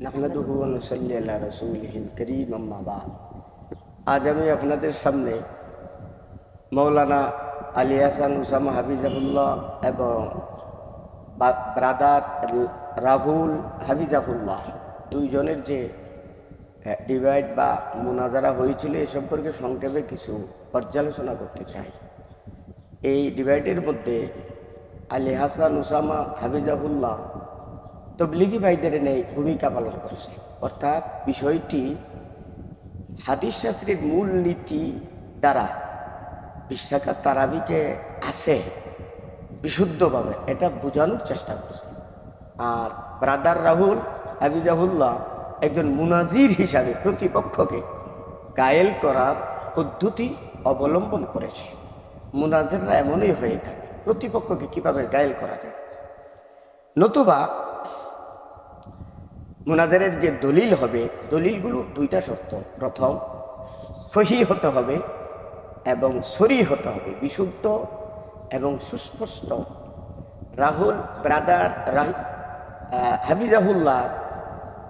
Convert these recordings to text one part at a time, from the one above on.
নাহমাদুহু নুসাল্লি আলা রাসূলিহিল কারীম আজ আমি আপনাদের সামনে মৌলানা আলী হাসান উসামা হাফিজাহুল্লাহ এবং ব্রাদার রাহুল হাফিজাহুল্লাহ দুইজনের যে ডিভাইড বা মোনাজারা হয়েছিল এ সম্পর্কে সংক্ষেপে কিছু পর্যালোচনা করতে চাই। এই ডিভাইডের মধ্যে আলী হাসান উসামা হাফিজাহুল্লাহ তবলিগি ভাইদের নেই ভূমিকা পালন করেছে। অর্থাৎ বিষয়টি হাদিস শাস্ত্রের মূল নীতি দ্বারা বিশ্বাকার তারাবি যে আছে, বিশুদ্ধভাবে। এটা বোঝানোর চেষ্টা করছে। আর ব্রাদার রাহুল হাবিজাহুল্লাহ একজন মুনাজির হিসাবে প্রতিপক্ষকে গায়েল করার পদ্ধতি অবলম্বন করেছে। মুনাজিররা এমনই হয়ে থাকে। প্রতিপক্ষকে কীভাবে গায়েল করা যায়? নতুবা মুনাজারের যে দলিল হবে, দলিলগুলো দুইটা শর্ত। প্রথম, সহি হতে হবে এবং সরি হতে হবে, বিশুদ্ধ এবং সুস্পষ্ট। রাহুল ব্রাদার হাফিজাহুল্লাহ,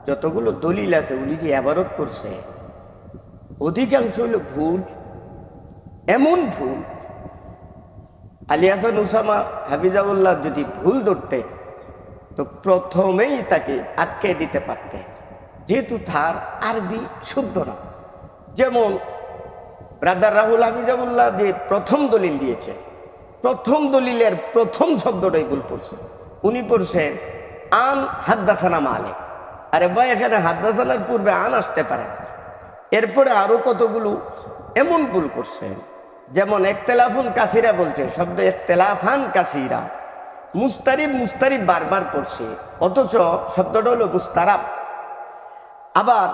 যতগুলো দলিল আছে, উনি যে অ্যাবারত করছে, অধিকাংশ হল ভুল, এমন ভুল। আলী হাসান উসামা হাফিজাউল্লাহ যদি ভুল ধরতে তো প্রথমেই তাকে আটকে দিতে পারতেন যেহেতু তার আরবি শুদ্ধ না। যেমন ব্রাদার রাহুল হাফিজাবুল্লাহ যে প্রথম দলিল দিয়েছে, প্রথম দলিলের প্রথম শব্দটাই ভুল পড়ছে। উনি পড়ছেন, আন হাদ্দাসানা মালে আরে ভাই, এখানে হাদ্দাসানার পূর্বে আন আসতে পারে এরপরে আরও কতগুলো এমন ভুল করছেন। যেমন, একতেলাফুন কাসিরা বলছে, শব্দ একতেলাফান কাসিরা। মুস্তারিব মুস্তারিব বারবার পড়ছে। অথচ শব্দটা হলো মুস্তারাব। আবার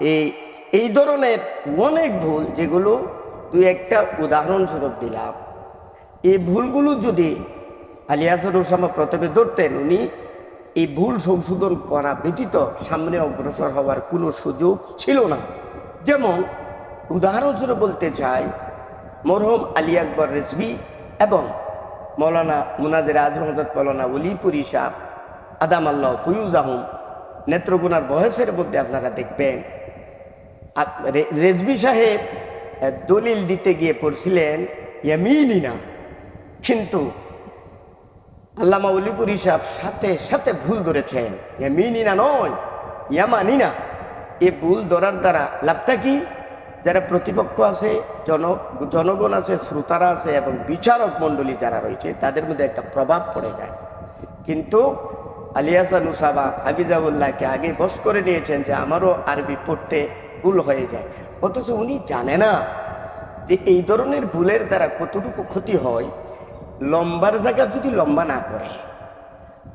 এই এই ধরনের অনেক ভুল যেগুলো দুই একটা উদাহরণস্বরূপ দিলাম। এই ভুলগুলো যদি আলিয়াসর ওসামা প্রথমে ধরতেন, উনি এই ভুল সংশোধন করা ব্যতীত সামনে অগ্রসর হওয়ার কোনো সুযোগ ছিল না। যেমন উদাহরণস্বরূপ বলতে চাই, মরহম আলী আকবর রেসবি এবং মৌলানা মুনাজের আজ মোহাম্মদ মৌলানা উলিপুরি শাহ আদাম আল্লাহ ফুয়ুজ আহম নেত্রকোনার বয়সের মধ্যে আপনারা দেখবেন। রেজবি সাহেব দলিল দিতে গিয়ে পড়ছিলেন ইয়ামিনী না কিন্তু আল্লামা উলিপুরি সাহেব সাথে সাথে ভুল ধরেছেন। ইয়ামিনী না নয় ইয়ামানি না এ ভুল ধরার দ্বারা লাভটা কি? যারা প্রতিপক্ষ আছে, জন, জনগণ আছে, শ্রোতারা আছে এবং বিচারক মণ্ডলী যারা রয়েছে, তাদের মধ্যে একটা প্রভাব পড়ে যায়। কিন্তু আলিয়াসা নুসাবা হাফিজাউল্লাহকে আগে বস করে নিয়েছেন যে আমারও আরবি পড়তে ভুল হয়ে যায়। অথচ উনি জানে না যে এই ধরনের ভুলের দ্বারা কতটুকু ক্ষতি হয়। লম্বার জায়গা যদি লম্বা না করে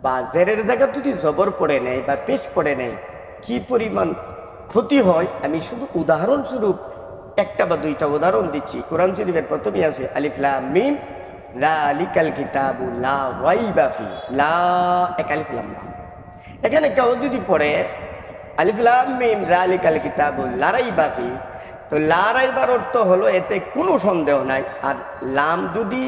বা জেরের জায়গা যদি জবর পড়ে নেয় বা পেশ পড়ে নেয়, কি পরিমাণ ক্ষতি হয়? আমি শুধু উদাহরণস্বরূপ একটা বা দুইটা উদাহরণ দিচ্ছি। কোরআন শরীফের প্রথমেই আছে আলিফলা মিম। লা আলিকাল কিতাবু লা ওয়াইবা ফি, লা এক আলিফ, লাম লা। এখানে কেউ যদি পড়ে আলিফলাম মিম কিতাবু লারাই বাফি তো লারাইবার অর্থ হলো এতে কোনো সন্দেহ নাই। আর লাম যদি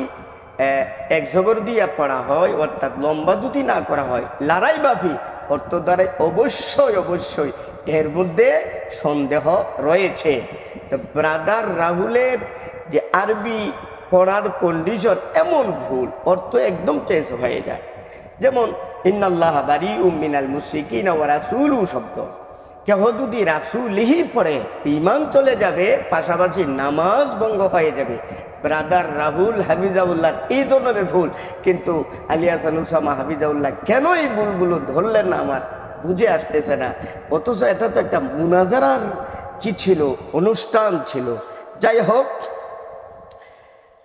এক জবর দিয়া পড়া হয়, অর্থাৎ লম্বা যদি না করা হয় লারাই বাফি অর্থ দ্বারা অবশ্যই অবশ্যই এর মধ্যে সন্দেহ রয়েছে। ব্রাদার রাহুলের যে আরবি পড়ার কন্ডিশন এমন ভুল, অর্থ একদম চেঞ্জ হয়ে যায়। যেমন, ইন্নাল্লাহ বারি মিনাল মুশরিকিন ওয়া রাসূলু শব্দ। কেহ যদি রাসূলিহি পড়ে ইমান চলে যাবে, পাশাপাশি নামাজ ভঙ্গ হয়ে যাবে। ব্রাদার রাহুল হাফিজাউল্লাহ এই ধরনের ভুল। কিন্তু আলী হাসান উসামা হাফিজাউল্লাহ কেন এই ভুলগুলো ধরলেন না আমার? বুঝে আসতেছে না। অথচ এটা তো একটা মুনাজারার কি ছিল? অনুষ্ঠান ছিল। যাই হোক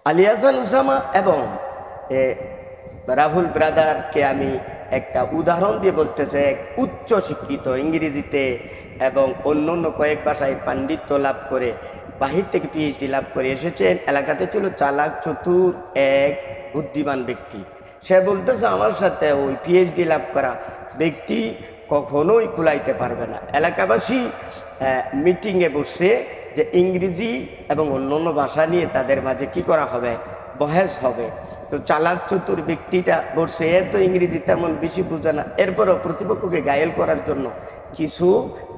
আলিয়াজান উসামা এবং রাহুল ব্রাদারকে আমি একটা উদাহরণ দিয়ে বলতে চাই এক উচ্চ শিক্ষিত ইংরেজিতে এবং অন্য অন্য কয়েক ভাষায় পাণ্ডিত্য লাভ করে, বাহির থেকে পিএইচডি লাভ করে এসেছেন। এলাকাতে ছিল চালাক, চতুর, এক বুদ্ধিমান ব্যক্তি। সে বলতেছে, আমার সাথে ওই পিএইচডি লাভ করা ব্যক্তি কখনোই কুলাইতে পারবে না। এলাকাবাসী মিটিংয়ে বসে যে ইংরেজি এবং অন্য অন্য ভাষা নিয়ে তাদের মাঝে কি করা হবে, বহেস হবে। তো চালাক চতুর ব্যক্তিটা বসে এ তো ইংরেজি তেমন বেশি বোঝে না। এরপরও প্রতিপক্ষকে গায়েল করার জন্য কিছু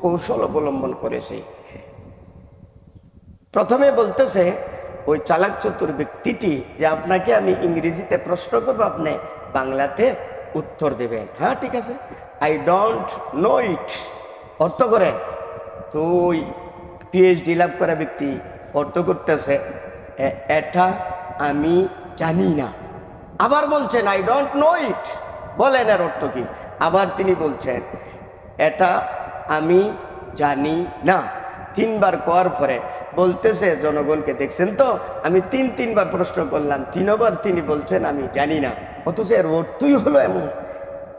কৌশল অবলম্বন করেছে। প্রথমে বলতেছে, ওই চালাক চতুর ব্যক্তিটি যে আপনাকে আমি ইংরেজিতে প্রশ্ন করব, আপনি বাংলাতে উত্তর দেবেন। হ্যাঁ ঠিক আছে। আই ডোন্ট নো ইট অর্থ করেন তো ওই পিএইচডি লাভ করা ব্যক্তি, অর্থ করতেছে এটা আমি জানি না। আবার বলছেন আই ডোন্ট নো ইট বলেন এর অর্থ কি? আবার তিনি বলছেন, এটা আমি জানি না। তিনবার কোয়ার পরে বলতেছে জনগণকে, দেখছেন তো? আমি তিন তিনবার প্রশ্ন করলাম, তিনবার তিনি বলছেন, আমি জানি না। অথচ এর অর্থই হলো এমন।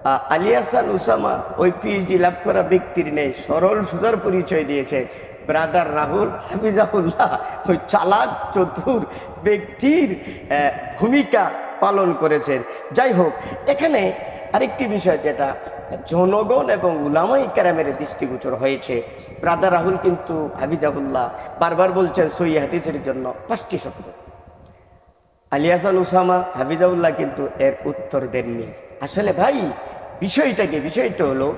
আ- আলী উসামা ওই পিএইচডি লাভ করা ব্যক্তির নেই, সরল সুদার পরিচয় দিয়েছে। ব্রাদার রাহুল, হাফিজাহুল্লাহ, ওই চালাক চতুর ব্যক্তির ভূমিকা পালন করেছেন। যাই হোক, এখানে আরেকটি বিষয় যেটা জনগণ এবং উলামাই ক্যারামের দৃষ্টিগোচর হয়েছে। ব্রাদার রাহুল কিন্তু হাফিজাহুল্লাহ বারবার বলছেন সই হাদিসের জন্য পাঁচটি শব্দ। আলিয়াসান উসামা হাফিজাউল্লাহ কিন্তু এর উত্তর দেননি। আসলে ভাই বিষয়টা কি বিষয়টা হলো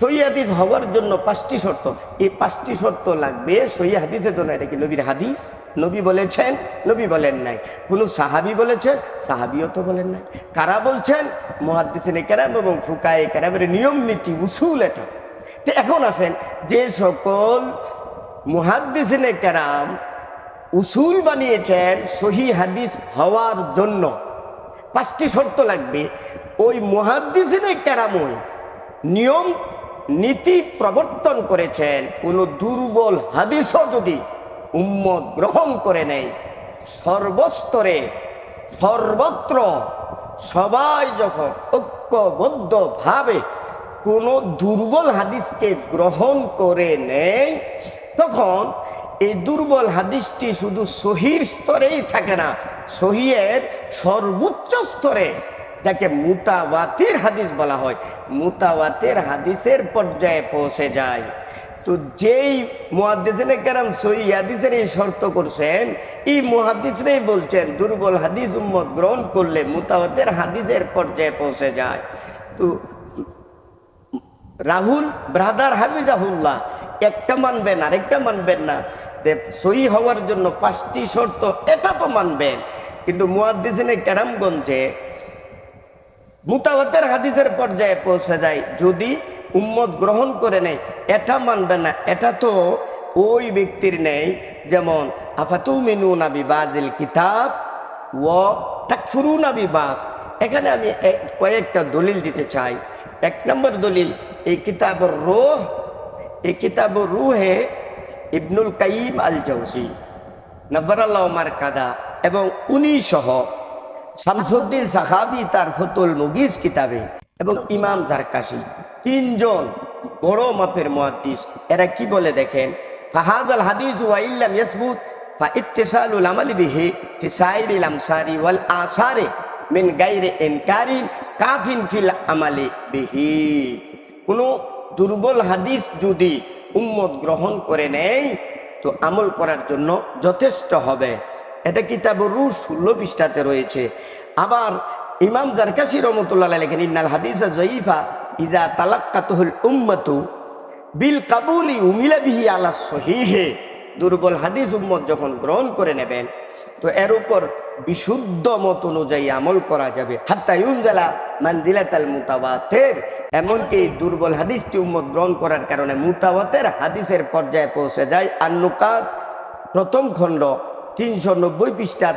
সই হাদিস হওয়ার জন্য পাঁচটি শর্ত। এই পাঁচটি শর্ত লাগবে সই হাদিসের জন্য। এটা কি নবীর হাদিস? নবী বলেছেন, নবী বলেন নাই। কোনো সাহাবি বলেছেন, সাহাবিও তো বলেন নাই। কারা বলছেন? মহাদিসিনে কেরাম এবং ফুকায়ে কেরামের নিয়ম, নীতি, উসুল এটা। তো এখন আসেন, যে সকল মুহাদ্দিসিনে কেরাম উসুল বানিয়েছেন সহি হাদিস হওয়ার জন্য, পাঁচটি শর্ত লাগবে। ওই মহাদ্দিসিনে কেরামই নিয়ম, নীতি প্রবর্তন করেছেন। কোনো দুর্বল হাদিসও যদি উম্মত গ্রহণ করে নেয়, সর্বস্তরে সর্বত্র সবাই যখন ঐক্যবদ্ধভাবে কোনো দুর্বল হাদিসকে গ্রহণ করে নেয়, তখন এই দুর্বল হাদিসটি শুধু সহির স্তরেই থাকে না, সহিয়ের সর্বোচ্চ স্তরে যাকে মুতাওয়াতের হাদিস বলা হয়, মুতাওয়াতের হাদিসের পর্যায়ে পৌঁছে যায়। তো যেই মুহাদ্দিসিনে কেরাম সই হাদিসের এই শর্ত করছেন, এই মুহাদ্দিসরাই বলছেন, দুর্বল হাদিস উম্মত গ্রহণ করলে মুতাওয়াতের হাদিসের পর্যায়ে পৌঁছে যায়। তো রাহুল, ব্রাদার হাফিজাহুল্লাহ, একটা মানবেন, আরেকটা মানবেন না। সহি হওয়ার জন্য পাঁচটি শর্ত, এটা তো মানবেন। কিন্তু মুয়াদ্দিসিনে কেরামগঞ্জে মুতাওয়াতের হাদিসের পর্যায়ে পৌঁছে যায়, যদি উম্মত গ্রহণ করে নেয়, এটা মানবে না, এটা তো ওই ব্যক্তির নেই, যেমন আফাতু মিনু নাবি বাজিল কিতাব ও তাকফুরু নাবি বাস এখানে আমি কয়েকটা দলিল দিতে চাই। এক নম্বর দলিল, এই কিতাবর রোহ, এই কিতাবর রুহে ইবনুল কাইম আল জৌসি নবরাল্লাহ মার কাদা, এবং উনি সহ শামসুদ্দিন সাহাবি তার ফতুল মুগিস কিতাবে এবং ইমাম জারকাশি। তিনজন বড় মাপের মহাদিস এরা কি বলে দেখেন? ফাহাজাল হাদিস ওয়া ইল্লাম ইয়াসবুত ফা ইত্তিসালুল আমালি বিহি ফি সাইরিল আমসারি ওয়াল আসারে মিন গাইরে ইনকারিন কাফিন ফিল আমালি বিহি। কোনো দুর্বল হাদিস যদি উম্মত গ্রহণ করে নেয়, তো আমল করার জন্য যথেষ্ট হবে। এটা কিতাবুর রু ষোলো পৃষ্ঠাতে রয়েছে। আবার ইমাম জারকাশি রহমতুল্লাহ লেখেন, ইন্নাল হাদিসা জয়ীফা ইজা তালাক্কাতুহুল উম্মতু বিল কাবুলি উমিলা বিহি আলা সহিহে। দুর্বল হাদিস উম্মত যখন গ্রহণ করে নেবেন, তো এর উপর বিশুদ্ধ মত অনুযায়ী আমল করা যাবে। হাত্তা ইউনজালা মানজিলাতাল মুতাওয়াতের, এমনকি দুর্বল হাদিসটি উম্মত গ্রহণ করার কারণে মুতাওয়াতের হাদিসের পর্যায়ে পৌঁছে যায়। আন্নুকাত, প্রথম খণ্ড তিনশো নব্বই পৃষ্ঠার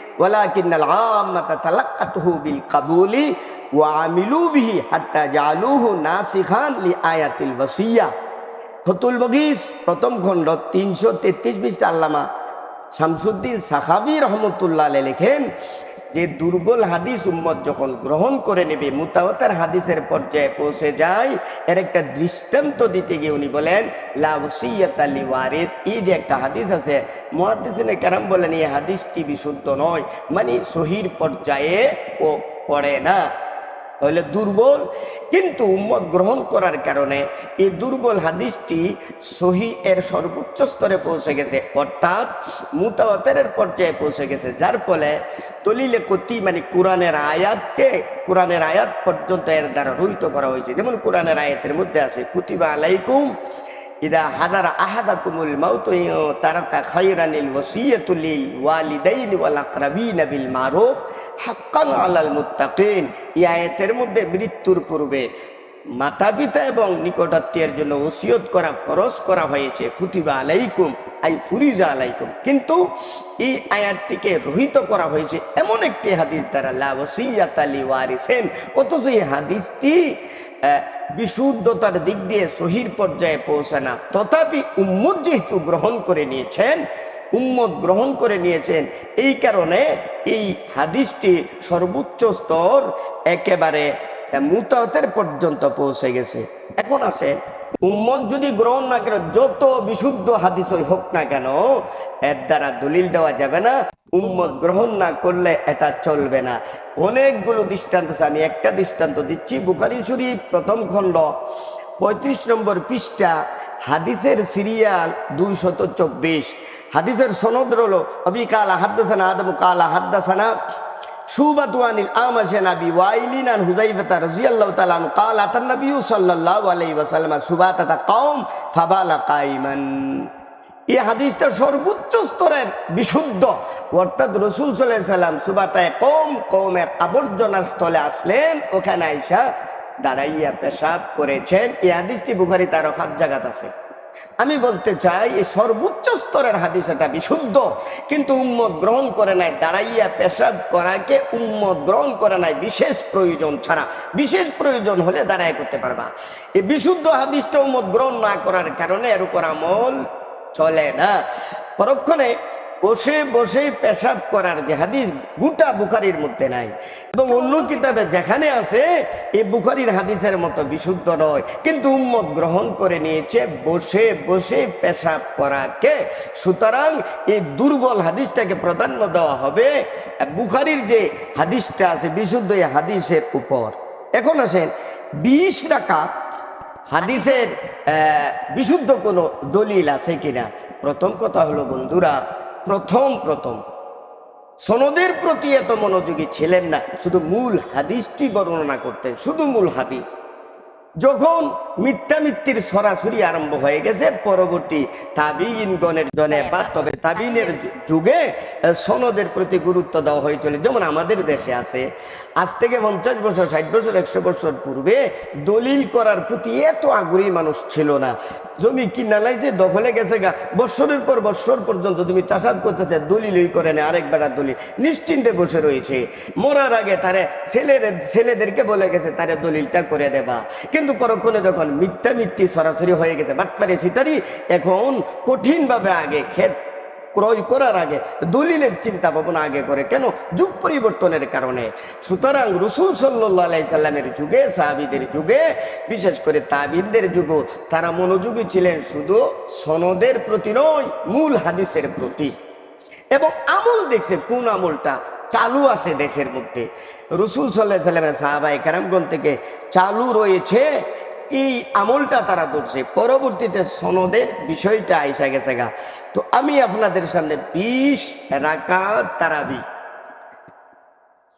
ولكن العامة تلقته بالقبول وعملوا به حتى جعلوه ناسخا لآية الوصية ফতুল বগিস প্রথম খণ্ড তিনশো তেত্রিশ পৃষ্ঠা আল্লামা শামসুদ্দিন সাখাবি রহমতুল্লাহ আলাই লেখেন যে দুর্বল হাদিস উম্মত যখন গ্রহণ করে নেবে, মুতাওয়াতার হাদিসের পর্যায়ে পৌঁছে যায়, এর একটা দৃষ্টান্ত দিতে গিয়ে উনি বলেন লাউসিয়াত আলী ওয়ারিস এই যে একটা হাদিস আছে মহাদিসিনে কেরাম বলেন, এই হাদিসটি বিশুদ্ধ নয় মানে সহির পর্যায়ে ও পড়ে না। তাহলে দুর্বল। কিন্তু উম্মত গ্রহণ করার কারণে এই দুর্বল হাদিসটি সহি এর সর্বোচ্চ স্তরে পৌঁছে গেছে। অর্থাৎ মুতাওয়াতের পর্যায়ে পৌঁছে গেছে। যার ফলে দলিলে কতি মানে কোরআনের আয়াতকে, কোরআনের আয়াত পর্যন্ত এর দ্বারা রহিত করা হয়েছে। যেমন কোরআনের আয়াতের মধ্যে আছে, কুতিবা আলাইকুম ইদা হাদারা আহাদাকুমুল মাউত তারাকা খায়রানিল ওয়াসিয়াতুল লিল ওয়ালিদাইনি ওয়াল আকরাবিনা বিল মারুফ হাক্কান আলাল মুত্তাকিন এই আয়াতের মধ্যে মৃত্যুর পূর্বে মাতা পিতা এবং নিকটাত্মীয়ের জন্য ওসিয়ত করা, ফরজ করা হয়েছে। কুতিবা আলাইকুম, আই ফুরিজা আলাইকুম। কিন্তু এই আয়াতটিকে রহিত করা হয়েছে এমন একটি হাদিস দ্বারা, লা ওয়াসিয়াত আলি ওয়ারিসেন অথচ এই হাদিসটি বিশুদ্ধতার দিক দিয়ে সহির পর্যায়ে পৌঁছে না তথাপি উম্মত যেহেতু গ্রহণ করে নিয়েছেন, উম্মত গ্রহণ করে নিয়েছেন, এই কারণে এই হাদিসটি সর্বোচ্চ স্তর একেবারে মুতাতের পর্যন্ত পৌঁছে গেছে। এখন আসে, উম্মত যদি গ্রহণ না করে, যত বিশুদ্ধ হাদিসই হোক না কেন, এর দ্বারা দলিল দেওয়া যাবে না। উম্মত গ্রহণ না করলে এটা চলবে না। অনেকগুলো দৃষ্টান্ত। আমি একটা দৃষ্টান্ত দিচ্ছি। বুখারি শরীফ, প্রথম খণ্ড, পঁয়ত্রিশ নম্বর পৃষ্ঠা, হাদিসের সিরিয়াল দুইশত চব্বিশ। হাদিসের সনদ রলো অবি কালা হাদ্দাসানা আদম, কালা হাদ্দাসানা شوبة عن الأعمش عن أبي وائل عن حذيفة رضي الله تعالى عنه قال أتى النبي صلى الله عليه وسلم سباتة قوم فبال قائما এই হাদিসটা সর্বোচ্চ স্তরের বিশুদ্ধ অর্থাৎ রসুল সাল্লাহ সাল্লাম সুবাতায় কম কমের আবর্জনার স্থলে আসলেন ওখানে আইসা দাঁড়াইয়া পেশাব করেছেন এই হাদিসটি বুখারি তার হাত জাগাত আছে আমি বলতে চাই, এই সর্বোচ্চ স্তরের হাদিস এটা বিশুদ্ধ, কিন্তু উম্মত গ্রহণ করে নাই, দাঁড়াইয়া পেশাব করাকে উম্মত গ্রহণ করে নাই, বিশেষ প্রয়োজন ছাড়া। বিশেষ প্রয়োজন হলে দাঁড়াই করতে পারবা। এই বিশুদ্ধ হাদিসটা উম্মত গ্রহণ না করার কারণে এর উপর আমল চলে না। পরক্ষণে বসে বসে পেশাব করার যে হাদিস গোটা বুখারির মধ্যে নাই। এবং অন্য কিতাবে যেখানে আছে এই বুখারির হাদিসের মতো বিশুদ্ধ নয়। কিন্তু উম্মত গ্রহণ করে নিয়েছে, বসে বসে পেশাব করাকে। সুতরাং এই দুর্বল হাদিসটাকে প্রাধান্য দেওয়া হবে। বুখারির যে হাদিসটা আছে, বিশুদ্ধ এই হাদিসের উপর। এখন আসেন, বিশ রাকাত হাদিসের বিশুদ্ধ কোনো দলিল আছে কিনা? প্রথম কথা হলো, বন্ধুরা প্রথম প্রথম। সনদের প্রতি এত মনোযোগী ছিলেন না, শুধু মূল হাদিসটি বর্ণনা করতেন, শুধু মূল হাদিস। যখন মিথ্যা মিথ্যির সরাসরি আরম্ভ হয়ে গেছে, পরবর্তী তাবিনগণের জনে বা তবে তাবিনের যুগে সনদের প্রতি গুরুত্ব দেওয়া হয়েছিল যেমন আমাদের দেশে আছে, আজ থেকে পঞ্চাশ বছর, ষাট বছর, একশো বছর পূর্বে দলিল করার প্রতি এত আগ্রহী মানুষ ছিল না। জমি কিনালাই যে দখলে গেছে গা। বৎসরের পর বৎসর পর্যন্ত তুমি চাষাদ করতেছে, দলিলই করে না আরেক বেড়ার দলিল। নিশ্চিন্তে বসে রয়েছে। মরার আগে তারে ছেলেদের ছেলেদেরকে বলে গেছে, তারে দলিলটা করে দেবা। কিন্তু পরক্ষণে যখন মিথ্যা মিথ্যি সরাসরি হয়ে গেছে, বাটপারে সিটারি এখন কঠিনভাবে আগে ক্ষেত ক্রয় করার আগে, দলিলের চিন্তা ভাবনা আগে করে। কেন? যুগ পরিবর্তনের কারণে। সুতরাং রসুল সাল্লাই সাল্লামের যুগে, সাহাবিদের যুগে, বিশেষ করে তাবিনদের যুগও, তারা মনোযোগী ছিলেন শুধু সনদের প্রতি নয়, মূল হাদিসের প্রতি। এবং আমল দেখছে, কোন আমলটা চালু আছে দেশের মধ্যে। রসুল সাল্লাহ সাল্লামের সাহাবাই কারামগঞ্জ থেকে চালু রয়েছে। এই আমলটা তারা করছে। পরবর্তীতে সনদের বিষয়টা আইসা গেছে গা। তো আমি আপনাদের সামনে বিশ রাকা তারাবি।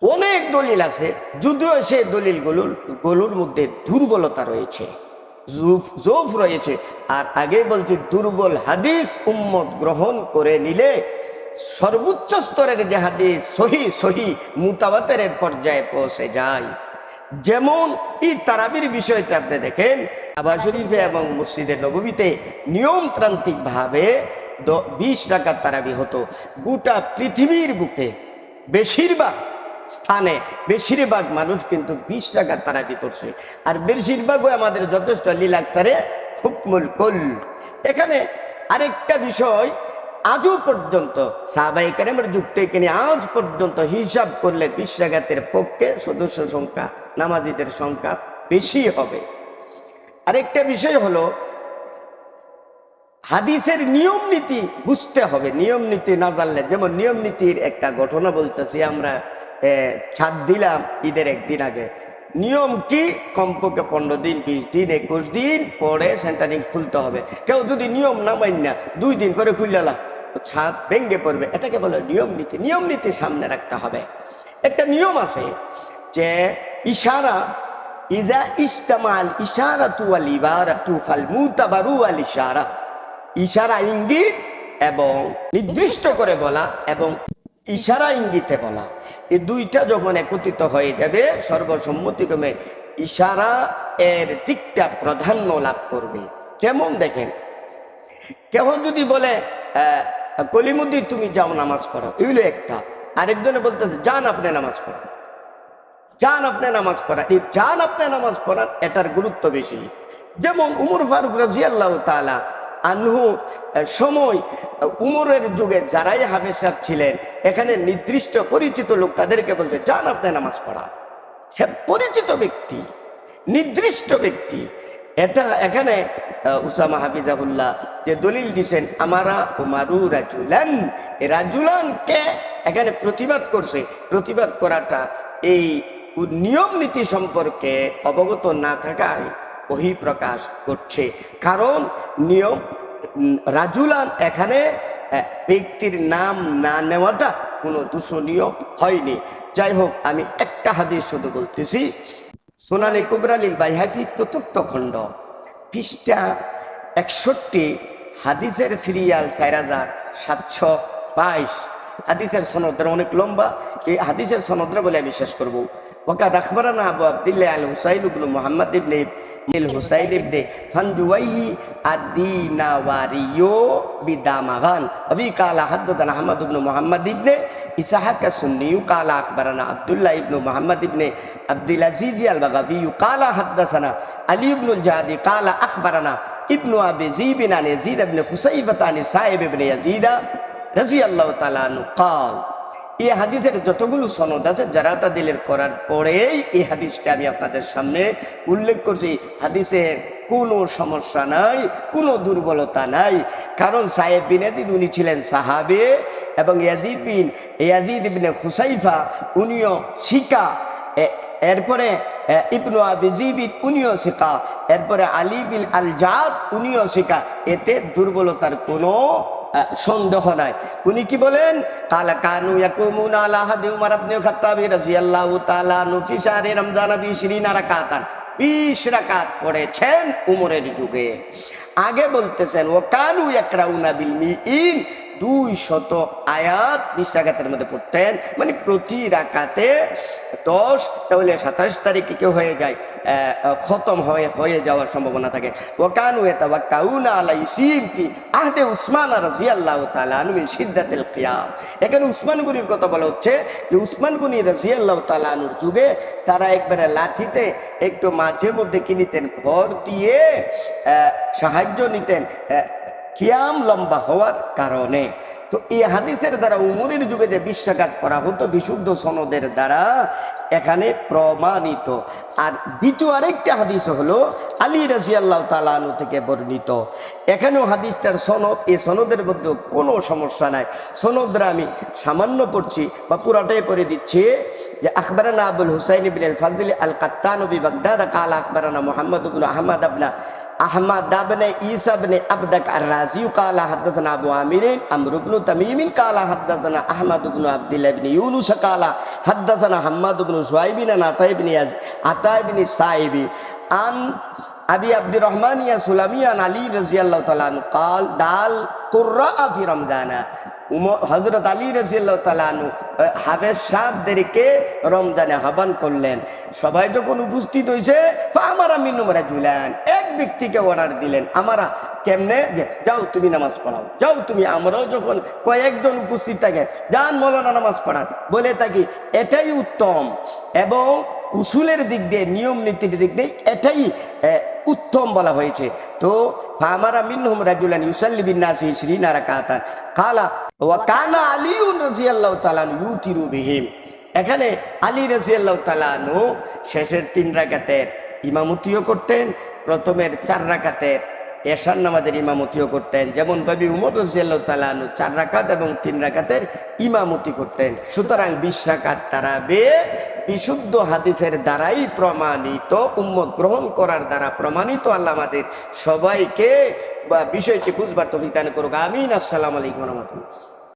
অনেক দলিল আছে, যদিও সে দলিলগুলোর, গলুর মধ্যে দুর্বলতা রয়েছে। জোফ রয়েছে। আর আগে বলছি, দুর্বল হাদিস উম্মত গ্রহণ করে নিলে সর্বোচ্চ স্তরের যে হাদিস সহি সহি মুতাবাতের পর্যায়ে পৌঁছে যায়। যেমন এই তারাবির বিষয়টা আপনি দেখেন আবা শরীফে এবং মসজিদে নবমীতে নিয়মতান্ত্রিক ভাবে বিশ টাকা তারাবি হতো। গোটা পৃথিবীর বুকে বেশিরভাগ স্থানে বেশিরভাগ মানুষ কিন্তু বিশ টাকা তারাবি করছে আর বেশিরভাগও আমাদের যথেষ্ট লীলাক্সারে হুকমুল কল। এখানে আরেকটা বিষয় আজও পর্যন্ত সাহাবাই কারেমের যুগ থেকে আজ পর্যন্ত হিসাব করলে বিশ্বাঘাতের পক্ষে সদস্য সংখ্যা, নামাজিদের সংখ্যা বেশি হবে। আরেকটা বিষয় হলো, হাদিসের নিয়ম নীতি বুঝতে হবে। নিয়ম নীতি না জানলে, যেমন নিয়ম নীতির একটা ঘটনা বলতেছি আমরা ছাড় দিলাম ঈদের একদিন আগে। নিয়ম কি? কমপক্ষে পনেরো দিন, বিশ দিন, একুশ দিন পরে সেন্টারিং খুলতে হবে। কেউ যদি নিয়ম না মাইন না, দুই দিন করে খুললাম ছাদ ভেঙ্গে পড়বে। এটাকে বলে নিয়ম নীতি। নিয়ম নীতি সামনে রাখতে হবে। একটা নিয়ম আছে যে ইশারা, ইজা ইস্তামাল ইশারা তু আল ইবারা তু ফাল মুতাবারু আল ইশারা। ইশারা ইঙ্গিত এবং নির্দিষ্ট করে বলা এবং ইশারা ইঙ্গিতে বলা। এই দুইটা যখন একত্রিত হয়ে যাবে, সর্বসম্মতিক্রমে ইশারা এর দিকটা প্রাধান্য লাভ করবে। যেমন দেখেন কেউ যদি বলে আহ, কলিমুদ্দি তুমি যাও নামাজ পড়ো এগুলো একটা। আরেকজনে বলতেছে যান আপনি নামাজ পড়ো যান আপনি নামাজ পড়ান। এই যান আপনি নামাজ পড়ান এটার গুরুত্ব বেশি। যেমন উমর ফারুক রাজি আল্লাহ তালা আনহু সময় উমরের যুগে যারাই হাবেশার ছিলেন এখানে নির্দিষ্ট পরিচিত লোক তাদেরকে বলছে যান আপনি নামাজ পড়ান। সে পরিচিত ব্যক্তি নির্দিষ্ট ব্যক্তি এটা এখানে উসামা হাফিজাহুল্লাহ যে দলিল দিছেন, আমারা উমারু রাজুলান রাজুলানকে এখানে প্রতিবাদ করছে। প্রতিবাদ করাটা এই নিয়ম নীতি সম্পর্কে অবগত না থাকায় বহি প্রকাশ করছে। কারণ নিয়ম রাজুলান এখানে ব্যক্তির নাম না নেওয়াটা কোনো দূষণীয় হয়নি। যাই হোক, আমি একটা হাদিস শুধু বলতেছি। সোনালি কুবরালিল বাইহাকি চতুর্থ খণ্ড। পৃষ্ঠা একষট্টি, হাদিসের সিরিয়াল চার হাজার সাতশো বাইশ। হাদিসের সনদরা অনেক লম্বা। এই হাদিসের সনদরা বলে আমি শেষ করব। وقد أخبرنا أبو عبد الله الحسين بن محمد بن الحسين بن فنجويه الدينواري بدامغان أبي قال حدثنا أحمد بن محمد بن إسحاق السني قال أخبرنا عبد الله بن محمد بن عبد العزيز البغوي قال حدثنا علي بن الجادي قال أخبرنا ابن أبي زيب عن يزيد بن خسيبة عن سائب بن يزيد رضي الله تعالى عنه قال এই হাদিসের যতগুলো সনদ আছে, যারা তাদিলের করার পরেই এই হাদিসটা আমি আপনাদের সামনে উল্লেখ করছি। হাদিসের কোনো সমস্যা নাই, কোনো দুর্বলতা নাই। কারণ সাহেব বিন উনি ছিলেন সাহাবে এবং ইয়াজিদ বিন ইয়াজিদ বিন হুসাইফা উনিও শিকা। এরপরে ইবনু আবিজিবিদ উনিও শিকা। এরপরে আলী বিল আল জাদ উনিও শিকা। এতে দুর্বলতার কোনো সন্দেহ নাই। উনি কি বলেন? কালা কানু ইয়াকুমুনা আলা হাদি উমর ইবনে খাত্তাব রাদিয়াল্লাহু তাআলা আনহু ফি শাহরি রমজান 20 রাকাতান। 20 রাকাত পড়েছেন উমরের যুগে। আগে বলতেছেন ও কানু ইয়াকরাউনা বিল মিইন। দুই শত আয়াত বিশ মধ্যে পড়তেন। মানে প্রতি রাকাতে দশ, তাহলে সাতাশ তারিখে কেউ হয়ে যায়? খতম হয়ে হয়ে যাওয়ার সম্ভাবনা থাকে। ওকানু এতাবা কাউনা আলাই সিম ফি আহদে উসমান রাজিয়াল্লাহু তাআলা আনহু মিন শিদ্দাতিল কিয়াম এখানে উসমান গনির কথা বলা হচ্ছে যে উসমান গনি রাজিয়াল্লাহু তাআলা আনহুর যুগে তারা একবারে লাঠিতে একটু মাঝে মধ্যে কি নিতেন? ভর দিয়ে সাহায্য নিতেন। কিয়াম লম্বা হওয়ার কারণে। তো এই হাদিসের দ্বারা উমরের যুগে যে বিশ্বাঘাত করা হতো, বিশুদ্ধ সনদের দ্বারা এখানে প্রমাণিত। আর দ্বিতীয় আরেকটা হাদিস হলো, আলী রাজি আল্লাহ তালানু থেকে বর্ণিত। এখানেও হাদিসটার সনদ, এই সনদের মধ্যে কোনো সমস্যা নাই। সনদরা আমি সামান্য পড়ছি বা পুরাটাই পড়ে দিচ্ছি যে আখবরানা Abul Husain bin al Fazil al কাত্তানবি Baghdad, কাল আখবরানা মোহাম্মদ ইবনে আহমদ আবনা أحمد بن عيسى بن عبدك الرازي قال حدثنا أبو عامر عمرو بن تميم قال حدثنا أحمد بن عبد الله بن يونس قال حدثنا حماد بن شعيب عن عطاء بن يزيد عطاء بن السائب عن আবি আব্দুর রহমান ইয়া সুলামিয়ান আলী রাজিয়াল্লাহ তালান কাল ডাল কুর্রা আফি রমজানা। হজরত আলী রসিল্লাহ তালানু হাফেজ সাহেবদেরকে রমজানে হবান করলেন। সবাই যখন উপস্থিত হয়েছে আমারা মিনুমরা জুলান এক ব্যক্তিকে অর্ডার দিলেন, আমারা কেমনে যাও তুমি নামাজ পড়াও, যাও তুমি, আমরাও যখন কয়েকজন উপস্থিত থাকে, যান মৌলানা নামাজ পড়ান। বলে থাকি, এটাই উত্তম এবং উসুলের দিক দিয়ে, নিয়ম নীতির দিক দিয়ে এটাই উত্তম বলা হয়েছে। তো, ফামারা মিনহুম রাজুলান ইউসাল্লি বিন নাসি নারা রাকাতান। কালা, ওয়া কানা আলিউন রাদিয়াল্লাহু তাআলা ইউতিরু বিহিম। এখানে আলী রাজিয়াল্লাহ তালানু শেষের তিন রাকাতের ইমামতিও করতেন, প্রথমের চার রাকাতের এশার নামাজের ইমামতিও করতেন। যেমন ভাবি উমর রাজিয়াল্লাহ তালানু চার রাকাত এবং তিন রাকাতের ইমামতি করতেন। সুতরাং বিশ রাকাত তারাবে বিশুদ্ধ হাদিসের দ্বারাই প্রমাণিত, উম্মত গ্রহণ করার দ্বারা প্রমাণিত আল্লাহ আমাদের সবাইকে বা বিষয়টি বুঝবার তফিক দান করুক। আমিন। আসসালামু আলাইকুম রহমতুল্লাহ।